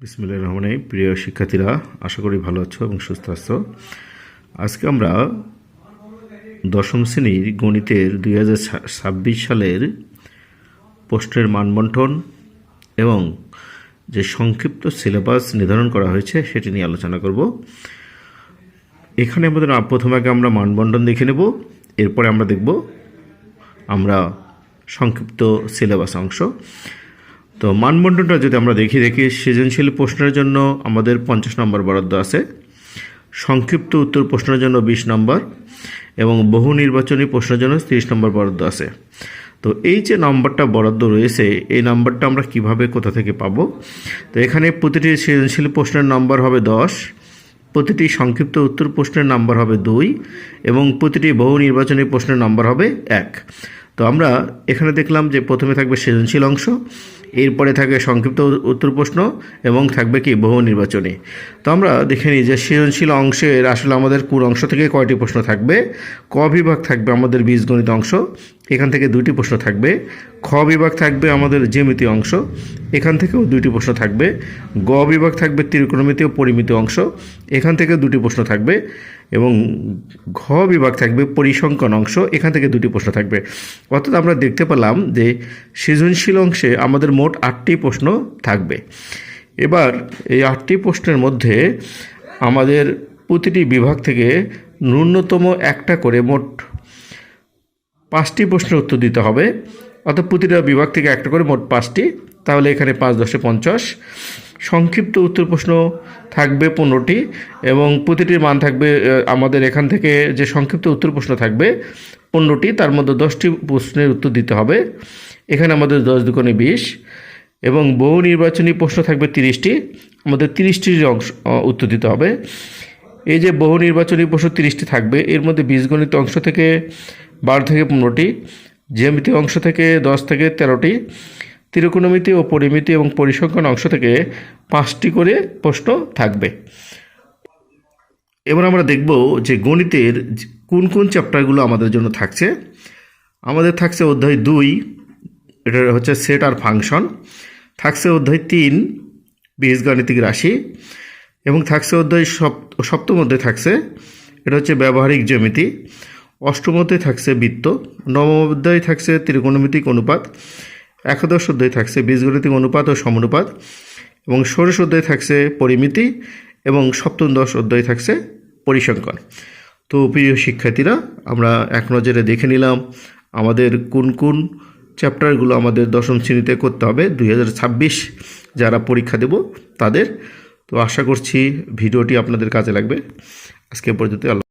বিসমিল্লাহ রহমানে প্রিয় শিক্ষার্থীরা, আশা করি ভালো আছো এবং সুস্থ আছো। আজকে আমরা দশম শ্রেণির গণিতের দুই সালের প্রশ্নের মানবন্টন এবং যে সংক্ষিপ্ত সিলেবাস নির্ধারণ করা হয়েছে সেটি নিয়ে আলোচনা করব। এখানে আমাদের প্রথমে আগে আমরা মানবন্টন দেখে নেব। এরপরে আমরা দেখব আমরা সংক্ষিপ্ত সিলেবাস অংশ। তো মানবন্টনটা যদি আমরা দেখি দেখি, সৃজনশীল প্রশ্নের জন্য আমাদের পঞ্চাশ নম্বর বরাদ্দ আছে। সংক্ষিপ্ত উত্তর প্রশ্নের জন্য বিশ নম্বর এবং বহু নির্বাচনী প্রশ্নের জন্য তিরিশ নম্বর বরাদ্দ আছে। তো এই যে নম্বরটা বরাদ্দ রয়েছে, এই নম্বরটা আমরা কীভাবে কোথা থেকে পাবো? তো এখানে প্রতিটি সৃজনশীল প্রশ্নের নম্বর হবে দশ, প্রতিটি সংক্ষিপ্ত উত্তর প্রশ্নের নম্বর হবে দুই এবং প্রতিটি বহু নির্বাচনী প্রশ্নের নাম্বার হবে এক। তো আমরা এখানে দেখলাম যে প্রথমে থাকবে সৃজনশীল অংশ এরপরে থাকবে সংক্ষিপ্ত উত্তর প্রশ্ন এবং থাকবে কি বহু নির্বাচনী। তো আমরা দেখে নিই যে সৃজনশীল অংশের আসলে আমাদের কোন অংশ থেকে কয়টি প্রশ্ন থাকবে, ক বিভাগ থাকবে আমাদের বীজগণিত অংশ, এখান থেকে দুটি প্রশ্ন থাকবে, খ বিভাগ থাকবে আমাদের জ্যামিতি অংশ, এখান থেকেও দুটি প্রশ্ন থাকবে, গ বিভাগ থাকবে ত্রিকোণমিতি ও পরিমিতি অংশ, এখান থেকে দুটি প্রশ্ন থাকবে এবং ঘ বিভাগ থাকবে পরিসংখ্যান অংশ, এখান থেকে দুটি প্রশ্ন থাকবে। অর্থাৎ আমরা দেখতে পেলাম যে সৃজনশীল অংশে আমাদের মোট আটটি প্রশ্ন থাকবে। এবার এই আটটি প্রশ্নের মধ্যে আমাদের প্রতিটি বিভাগ থেকে ন্যূনতম একটা করে মোট পাঁচটি প্রশ্নের উত্তর দিতে হবে। অর্থাৎ প্রতিটা বিভাগ থেকে একটা করে মোট পাঁচটি। তাহলে এখানে পাঁচ দশে পঞ্চাশ। সংক্ষিপ্ত উত্তর প্রশ্ন থাকবে পনেরোটি এবং প্রতিটির মান থাকবে আমাদের এখান থেকে যে সংক্ষিপ্ত উত্তর প্রশ্ন থাকবে পনেরোটি, তার মধ্যে দশটি প্রশ্নের উত্তর দিতে হবে। এখানে আমাদের দশ দুকোণে বিশ এবং বহু নির্বাচনী প্রশ্ন থাকবে তিরিশটি। আমাদের তিরিশটির অংশ উত্তর দিতে হবে। এই যে বহু নির্বাচনী প্রশ্ন তিরিশটি থাকবে, এর মধ্যে বীজগণিত অংশ থেকে বারো থেকে পনেরোটি, জ্যামিতি অংশ থেকে দশ থেকে তেরোটি, ত্রিকোণমিতি ও পরিমিতি এবং পরিসংখ্যান অংশ থেকে পাঁচটি করে প্রশ্ন থাকবে। এবার আমরা দেখব যে গণিতের কোন কোন চ্যাপ্টারগুলো আমাদের জন্য থাকছে। আমাদের থাকছে অধ্যায় দুই, এটা হচ্ছে সেট আর ফাংশন। থাকছে অধ্যায় তিন, বীজগাণিতিক রাশি। এবং থাকছে অধ্যায় সপ সপ্তম অধ্যায় থাকছে, এটা হচ্ছে ব্যবহারিক জ্যামিতি। অষ্টম অধ্যায় থাকছে বৃত্ত নবম অধ্যায় থাকছে ত্রিকোণমিতিক অনুপাত, একাদশ অধ্যায় থাকছে বীজগণিতিক অনুপাত ও সমানুপাত, এবং ষোড়শ অধ্যায় থাকছে পরিমিতি, এবং সপ্তম দশ অধ্যায় থাকছে পরিসংখ্যান। তো প্রিয় শিক্ষার্থীরা, আমরা এক নজরে দেখে নিলাম আমাদের কোন কোন চ্যাপ্টারগুলো আমাদের দশম শ্রেণীতে করতে হবে, দুই হাজার ছাব্বিশ যারা পরীক্ষা দেব তাদের। তো আশা করছি ভিডিওটি আপনাদের কাজে লাগবে। আজকে পর্যন্ত আল্লাহ